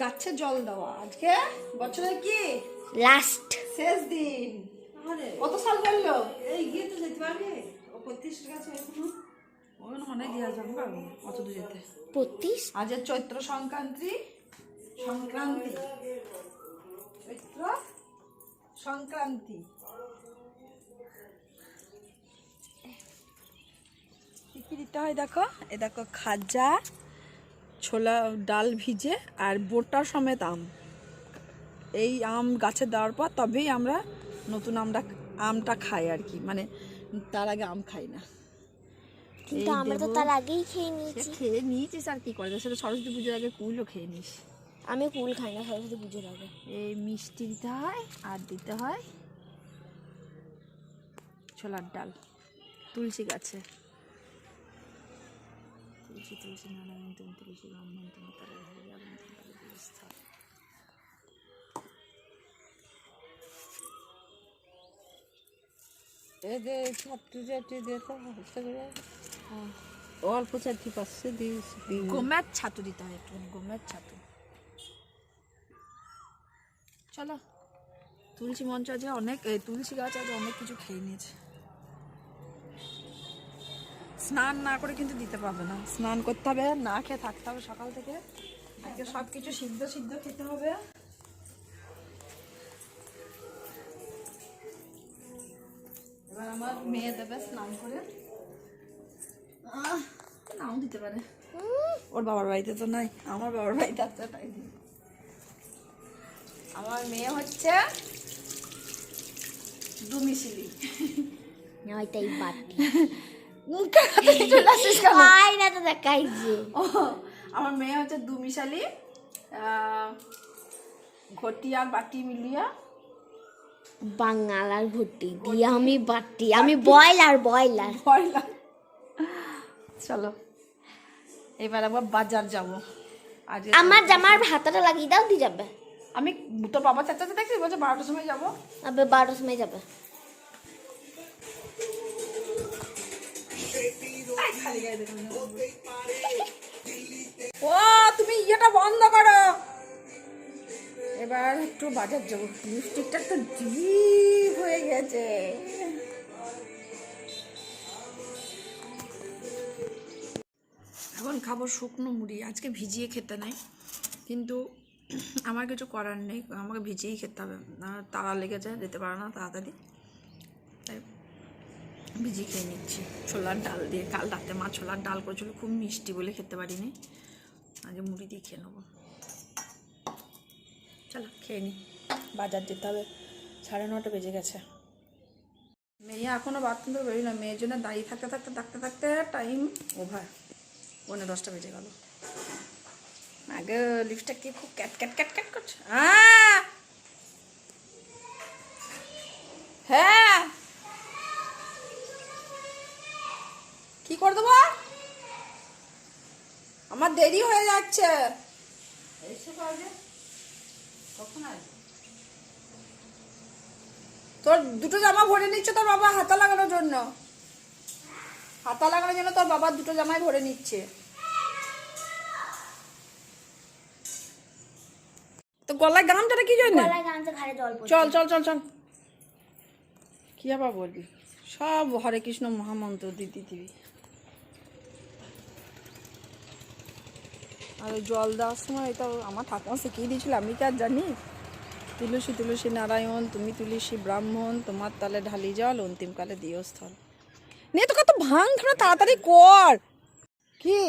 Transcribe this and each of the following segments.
গাছে জল দেওয়া। আজকে বছরের কি? লাস্ট শেষ দিন। কত সাল করল এই গিয়ে তো যেতে পারবে। ও পঁয়ত্রিশ টাকা আছে ওই না মনে যাব পারব অত দূর যেতে। পঁচিশ আজ চৈত্র সংক্রান্তি। সংক্রান্তি। চৈত্র সংক্রান্তি। কি কি দিতে হয় দেখো? এ দেখো খাজা। ছোলা ডাল ভিজে আর বোটা সমেত আম। এই আম গাছে দেওয়ার পর তবেই আমরা নতুন আমরা আমটা খাই আর কি। মানে তার আগে আম খাই না। কিন্তু এই আমরা তো তার আগেই খেয়ে নিয়েছি। খেয়ে নিয়েছিস আর কি করে? সেটা সরস্বতী পুজোর আগে কুলও খেয়ে নিস। আমি কুল খাই না সরস্বতী পুজোর আগে। এই মিষ্টি দিতে হয় আর দিতে হয় ছোলার ডাল তুলসী গাছে। তুলসী তুলসী নারায়ণ তুমি তুলসী ব্রাহ্মণ তুমি তারা হরি আগুন তুমি তারা ব্যবস্থা এদের ছাত্রী চাটরি দিতে হচ্ছে করে অল্প চাটরি পাচ্ছে গমের ছাতু দিতে হয় একটু গমের ছাতু। চলো, তুলসী মঞ্চ আছে অনেক তুলসী গাছ আছে অনেক কিছু খেয়ে নিয়েছে। স্নান না করে কিন্তু দিতে পারবে না। স্নান করতে হবে না খেয়ে থাকতে হবে সকাল থেকে। আজকে সব কিছু সিদ্ধ সিদ্ধ খেতে হবে। এবার আমার মেয়ে দেবে স্নান করে। নাও দিতে পারে। ওর বাবার বাড়িতে তো নাই আমার বাবার বাড়িতে আছে তাই। আমার মেয়ে হচ্ছে দুমিশিলি। নয়টাই বাটি চলে আসিস কেন? ও, আমার মেয়ে হচ্ছে দুমিশালি ঘটি আর বাটি মিলিয়ে। বাঙাল আর ভর্তি দিয়ে আমি বাটি আমি বয়লার বয়লার ভয় লাগে চলো এবার আবার বাজার যাব। আমার জামার হাতাটা লাগিয়ে দাও দিয়ে যাবে। আমি তোর বাবা চাচাতে দেখছি বলছে বারোটার সময় যাব। আবে বারোটার সময় যাবে। ও, তুমি ইয়েটা বন্ধ করো। এবার একটু বাজার যাব। লিপস্টিকটা একটু ডিপ হয়ে গেছে। এখন খাব শুকনো মুড়ি। আজকে ভিজিয়ে খেতে নাই। কিন্তু আমার কিছু করার নেই। আমাকে ভিজিয়েই খেতে হবে। না, তাড়া লেগেছে যেতে পারে না তাড়াতাড়ি। ভিজিয়ে খেয়ে নিচ্ছি। ছোলার ডাল দিয়ে কাল রাতে মা ছোলার ডাল করেছিল, খুব মিষ্টি বলে খেতে পারিনি। আজ মুড়ি দিয়ে খেয়ে নেব। চলো, খেয়ে নিই বাজার যেতে হবে। সাড়ে নটা বেজে গেছে। মেয়ে এখনও বাথরুম থেকে বেরোই না মেয়ের জন্য দাঁড়িয়ে থাকতে থাকতে থাকতে থাকতে টাইম ওভার পৌনে দশটা বেজে গেল। আগে লিপস্টিক কি খুব ক্যাট ক্যাট ক্যাট ক্যাট করছে! হ্যাঁ! কি করে দেবো আমার দেরি হয়ে যাচ্ছে। তোর দুটো জামা ভরে নিচ্ছে তোর বাবা হাতা লাগানোর জন্য। হাতা লাগানোর জন্য তোর বাবা দুটো জামাই ভরে নিচ্ছে। তো গলায় গামছাটা কি জন্য? চল চল চল চল। কি আবার বলবি? সব হরে কৃষ্ণ মহামন্ত্র দিদি দিবি আর জল দেওয়ার সময় এটা আমার ঠাকুমা শিখিয়ে দিয়েছিল আমি কি আর জানি? তুলসী তুলসী নারায়ণ তুমি তুলসী ব্রাহ্মণ তোমার তালে ঢালি জল অন্তিমকালে দিও স্থল নিয়ে তো কত ভাঙ না তাড়াতাড়ি কর। কি?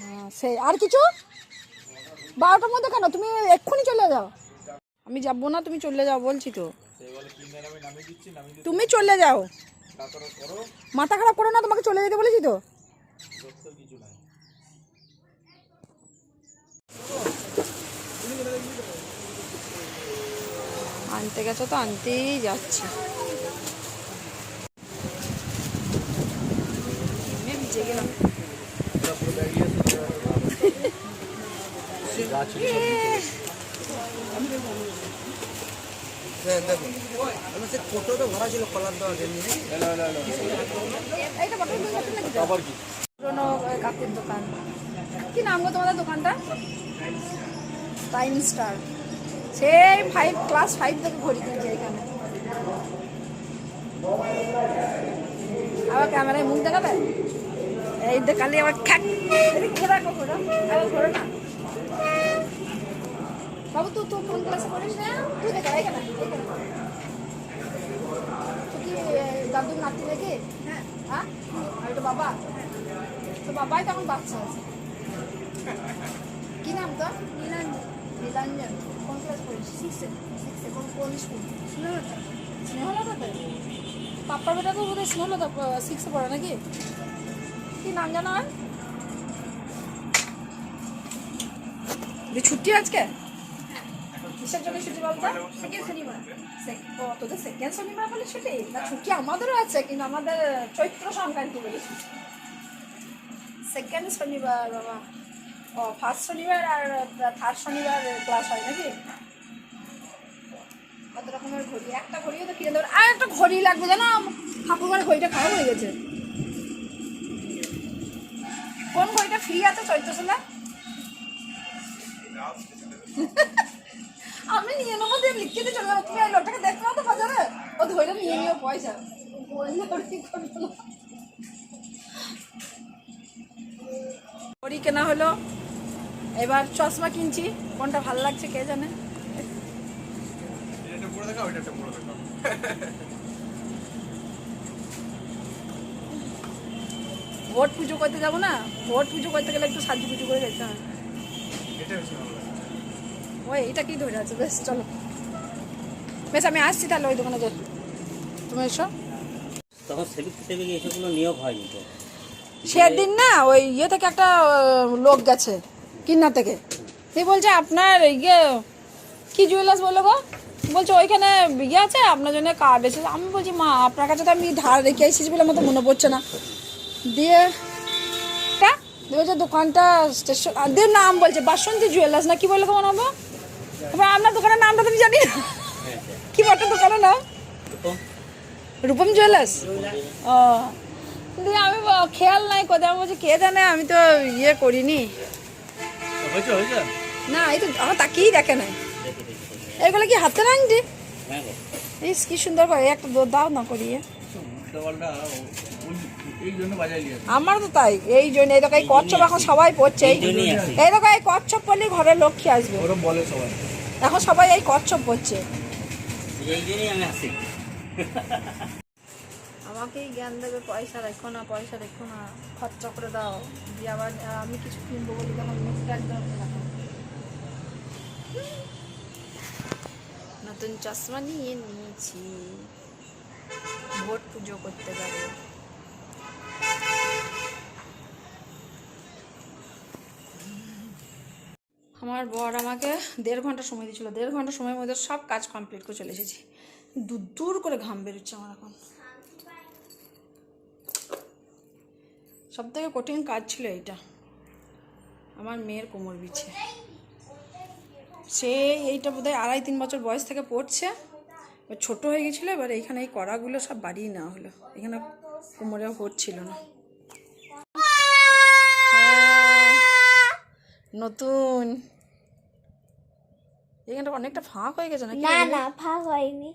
হ্যাঁ, সেই আর কিছু? বারোটার মধ্যে কেন? তুমি এক্ষুনি চলে যাও। আমি যাব না তুমি চলে যাও বলছি তো। তুমি চলে যাও। মাথা খারাপ করো না তোমাকে চলে যেতে বলেছি তো। আনতে গেছো তো আনতেই যাচ্ছে। ভিজে গেলাম। আবার কি? পুরনো কাকুর দোকান। কি নাম গো তোমাদের দোকানটা? টাইম স্টার সেই ফাইভ ক্লাস ফাইভ থেকে ঘড়ি কিনছে এখানে। আবার ক্যামেরায় মুখ দেখাবে? এই দেখালে আবার খ্যাক। ঘোরা ঘোরা। আবার ঘোরো না? বাবু তুই তুই কোন ক্লাসে পড়িস না? তুই দেখা এখানে তুই কি দাদুর নাতি নাকি? হ্যাঁ। আর এটা বাবা। তো বাবাই তো এখন বাচ্চা আছে। কি নাম তোর? নীলাঞ্জন। নীলাঞ্জন। কোন ক্লাস পড়িস? সিক্সে সিক্সে কোন কোন স্কুল স্নেহলতা। স্নেহলতাতে? পাপ্পার বেটা তো বোধহয় স্নেহলতা সিক্সে পড়ে নাকি? কি নাম জানো আর ছুটি আজকে? কিসের জন্য ছুটি বলতো সেকেন্ড শনিবার। ও তোদের সেকেন্ড শনিবার বলে ছুটি না ছুটি আমাদেরও আছে কিন্তু আমাদের চৈত্র সংক্রান্তি বলে ছুটি সেকেন্ড শনিবার বাবা। ও ফার্স্ট শনিবার আর থার্ড শনিবার ক্লাস হয় নাকি? কত রকমের ঘড়ি? একটা ঘড়িও তো কিনে দেবো। আর একটা ঘড়ি লাগবে জানো? ঠাকুরমার ঘড়িটা খারাপ হয়ে গেছে। কোন ঘড়িটা ফ্রি আছে চৈত্র সেলা আমি নিয়ে নেব দিয়ে লিখতে দিয়ে চলে যাব। তুমি এই লোকটাকে দেখো না তো বাজারে? ও ধরে নিয়ে নিও পয়সা। বললে ওর কি করব ঘড়ি কেনা হলো। এবার চশমা কিনছি। কোনটা ভালো লাগছে কে জানে? ভোট পুজো করতে যাব না? ভোট পুজো করতে গেলে একটু সাজু পুজো করে যেতে হয়। ওই এটা কি ধরে আছে? বেশ চলো। বেশ আমি আসছি তাহলে ওই দোকানে যাই। তুমি এসো। তখন সেবিক সেবিক এসবগুলো নিয়োগ হয়নি তো? সেদিন না ওই ইয়ে থেকে একটা লোক গেছে কিন্না থেকে। সে বলছে আপনার ইয়ে কি জুয়েলার্স বলল গো? বলছে ওইখানে ইয়ে আছে আপনার জন্য কার্ড এসেছে। আমি বলছি মা আপনার কাছে তো আমি ধার রেখে এসেছি বলে আমার তো মনে পড়ছে না। দিয়ে তা দিয়ে বলছে দোকানটা স্টেশন দিয়ে নাম বলছে বাসন্তী জুয়েলার্স না কি বলল তোমার নাম আপনার দোকানের নামটা তো আমি জানি না। কি বটে দোকানের নাম? রূপম। জুয়েলার্স ও। দিয়ে আমি খেয়াল নাই কোথায় বলছি কে জানে আমি তো ইয়ে করিনি। না এই তো আমার তাকিয়েই দেখে নাই। এগুলো কি হাতের আংটি? হ্যাঁ গো। কি সুন্দর করে একটা দাও না করিয়ে আমার তো তাই এই জন্য এই দেখো এই কচ্ছপ এখন সবাই পড়ছে এই দেখো এই কচ্ছপ পরলেই ঘরের লক্ষ্মী আসবে। বলে সবাই। এখন সবাই এই কচ্ছপ আসি আমাকেই জ্ঞান দেবে পয়সা রেখো না, পয়সা রেখো না, খরচা করে দাও। দিয়ে আবার আমি কিছু কিনবো বলি তখন মুখটা একদম। নতুন চশমা নিয়ে নিয়েছি। ভোট পুজো করতে যাব। আমার বর আমাকে দেড় ঘণ্টা সময় দিয়েছিল। দেড় ঘণ্টা সময়ের মধ্যে সব কাজ কমপ্লিট করে চলে এসেছি। দূর দূর করে ঘাম বেরোচ্ছে আমার এখন। সব থেকে কঠিন কাজ ছিল এইটা। আমার মেয়ের কোমর বিছে। সে এইটা বোধহয় আড়াই তিন বছর বয়স থেকে পড়ছে। ছোট হয়ে গেছিল, এবার এইখানে এই কড়াগুলো সব বাড়িয়ে নেওয়া হলো। এখানে কোমরে হচ্ছিল না। নতুন। এখানটা অনেকটা ফাঁক হয়ে গেছে নাকি? না না ভাগ হয়নি।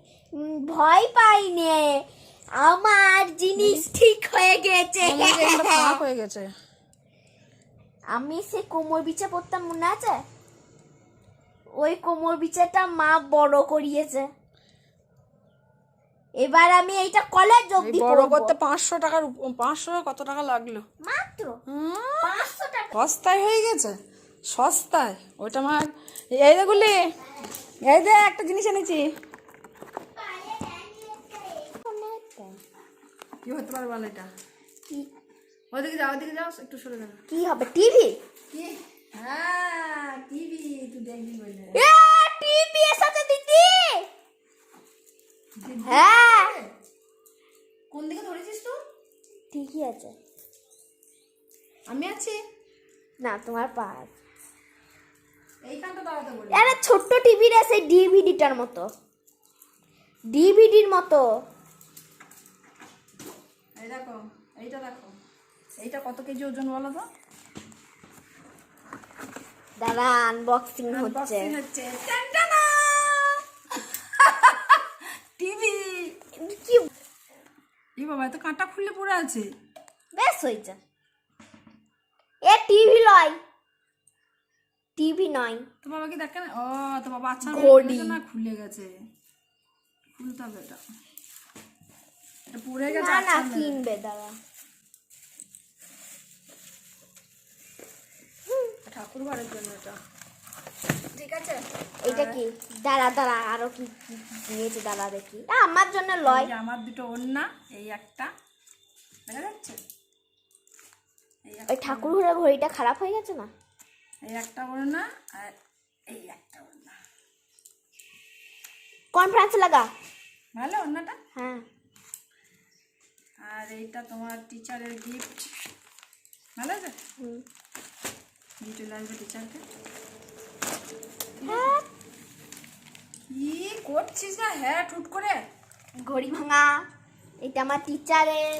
ভয় পাইনি। আমার জিনিস ঠিক হয়ে গেছে। ফাঁক হয়ে গেছে। আমি সে কোমর বিছা পড়তাম মনে আছে? ওই কোমর বিছাটা মা বড় করিয়েছে। এবার আমি এইটা কলেজ অব্দি বড় করতে পাঁচশো টাকার উপ- পাঁচশো কত টাকা লাগল? মাত্র পাঁচশো টাকা। সস্তায় হয়ে গেছে? সস্তায়? ওইটা আমার এই দেখুলি এই দে একটা জিনিস এনেছি। কি হতে পারে বল এটা? ওদিকে যাও ওদিকে যাও একটু সরে যাও কি হবে টিভি? কি? হ্যাঁ টিভি তুই দেখবি বলে টিভি এর সাথে দিদি! হ্যাঁ। কোন দিকে ধরেছিস তুই? ঠিকই আছে। আমি আছি। না তোমার পাস এইখানটা বলি। ছোট্ট টিভি রে সেই ডিভিডিটার মতো। ডিভিডির মতো। এই দেখো এইটা দেখো। এইটা কত কেজি ওজন বলো তো? আনবক্সিং হচ্ছে। টিভি কি বাবা কাঁটা খুললে পড়ে আছে। বেশ হয়েছে। এ টিভি লয়। টিভি নয়। তো বাবা কি দেখে না? ও তো বাবা আচ্ছা ঘড়ি। না? খুলে গেছে। খুলতে হবে এটা। এটা পুড়ে গেছে না না আচ্ছা কিনবে দাদা ঠাকুর ঘরের জন্য এটা। ঠিক আছে? এটা কি? দাঁড়া দাঁড়া আরও কি দিয়েছে দাঁড়া দেখি। আমার জন্য লয়। আমার দুটো ওন্না এই একটা। দেখা যাচ্ছে? ওই ঠাকুর ঘরে ঘড়িটা খারাপ হয়ে গেছে না? এই একটা ওড়না আর এই একটা ওড়না কনফারেন্স লাগা। ভালো ওড়নাটা হ্যাঁ। আর এইটা তোমার টিচারের গিফট ভালো আছে? হুম। চলে আসবে টিচারকে হ্যাঁ, কি করছিস না হ্যাঁ ঠুট করে। ঘড়ি ভাঙা। এটা আমার টিচারের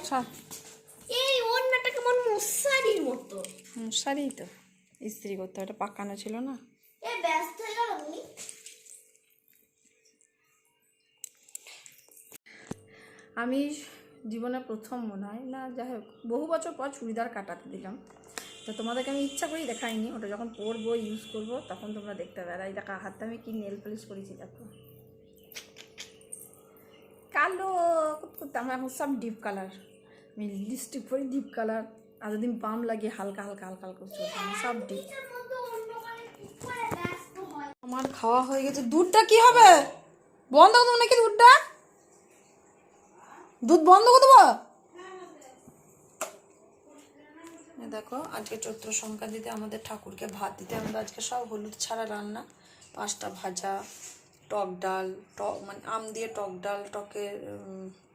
এই ওড়নাটা কেমন মশারির মতো। মশারি তো। ইস্ত্রি করতে ওটা পাকানো ছিল না। হয়ে আমি জীবনে প্রথম মনে হয় না যাই হোক বহু বছর পর চুড়িদার কাটাতে দিলাম। তো তোমাদেরকে আমি ইচ্ছা করেই দেখাইনি ওটা যখন পরবো ইউজ করব তখন তোমরা দেখতে পাবে আর এই দেখা হাতে আমি কি নেল পলিশ করেছি দেখো। কালো আমার এখন সব ডিপ কালার আমি লিপস্টিক পরি ডিপ কালার আর যদি বাম লাগে হালকা হালকা হালকা হালকা চলছে সব ডিপ। আমার খাওয়া হয়ে গেছে। দুধটা কি হবে? বন্ধ করব নাকি দুধটা? দুধ বন্ধ করে দেবো? দেখো, আজকে চৈত্র সংক্রান্তিতে আমাদের ঠাকুরকে ভাত দিতে। আমরা আজকে সব হলুদ ছাড়া রান্না। পাঁচটা ভাজা, টক ডাল, টক মানে আম দিয়ে টক ডাল টকের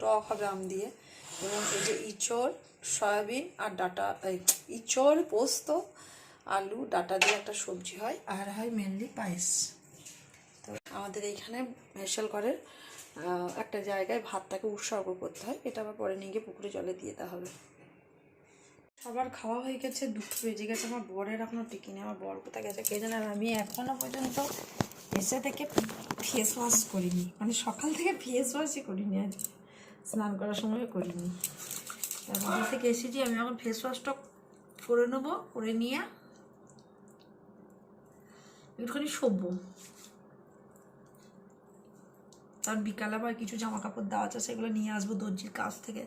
টক হবে আম দিয়ে। এবং এই যে ইঁচড় সয়াবিন আর ডাটা ইঁচড়, পোস্ত, আলু, ডাটা দিয়ে একটা সবজি হয় আর হয় মেনলি পায়েস। তো আমাদের এইখানে মেশাল ঘরের একটা জায়গায় ভাতটাকে উৎসর্গ করতে হয়। এটা আবার পরে নিয়ে গিয়ে পুকুরে জলে দিয়ে দেওয়া হবে। সবার খাওয়া হয়ে গেছে দুটো বেজে গেছে। আমার বরের এখনও টিকিনি আমার বর কোথায় গেছে কে জানে আর আমি এখনও পর্যন্ত এসে থেকে ফেস ওয়াশ করিনি। মানে সকাল থেকে ফেস ওয়াশই করিনি আজ। স্নান করার সময় করিনি। তারপর থেকে এসেছি, আমি এখন ফেস ওয়াশটা করে নেব, করে নিয়ে একটুখানি শোবো। তার বিকাল আবার কিছু জামা কাপড় দেওয়া আছে, সেগুলো নিয়ে আসব দর্জির কাছ থেকে।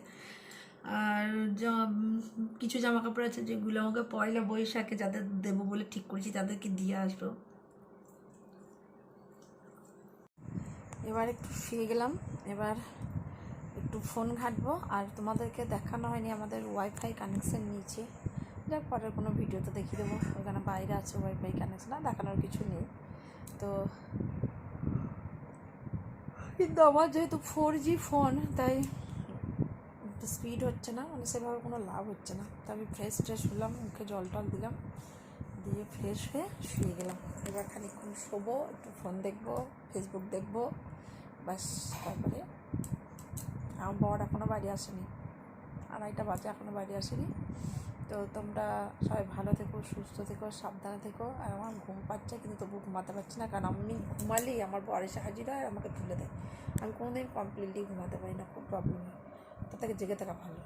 আর কিছু জামা কাপড় আছে যেগুলো আমাকে পয়লা বৈশাখে যাদের দেবো বলে ঠিক করেছি, তাদেরকে দিয়ে আসব। এবার একটু শুয়ে গেলাম, এবার একটু ফোন ঘাটবো, আর তোমাদেরকে দেখানো হয়নি আমাদের ওয়াইফাই কানেকশান নিয়েছি যাক, পরের কোনো ভিডিওতে দেখিয়ে দেবো। ওখানে বাইরে আছে ওয়াইফাই কানেকশন আর দেখানোর কিছু নেই। তো কিন্তু আমার যেহেতু ফোর জি ফোন তাই স্পিড হচ্ছে না মানে সেভাবে কোনো লাভ হচ্ছে না। তো আমি ফ্রেশ ট্রেশ হলাম, মুখে জল টল দিলাম, দিয়ে ফ্রেশ হয়ে শুয়ে গেলাম। এবার খানিকক্ষণ শোবো, একটু ফোন দেখব ফেসবুক দেখব, ব্যাস, তারপরে আমার বর এখনও বাড়ি আসেনি। আড়াইটা বাজে এখনও বাড়ি আসেনি। তো তোমরা সবাই ভালো থেকো, সুস্থ থেকো, সাবধানে থেকো। আর আমার ঘুম পাচ্ছে, কিন্তু তবু ঘুমাতে পারছি না, কারণ আমি ঘুমালেই আমার বর এসে হাজির হয়, আমাকে তুলে দেয়। আমি কোনোদিন কমপ্লিটলি ঘুমাতে পারি না খুব প্রবলেম হয় তার থেকে জেগে থাকা ভালো।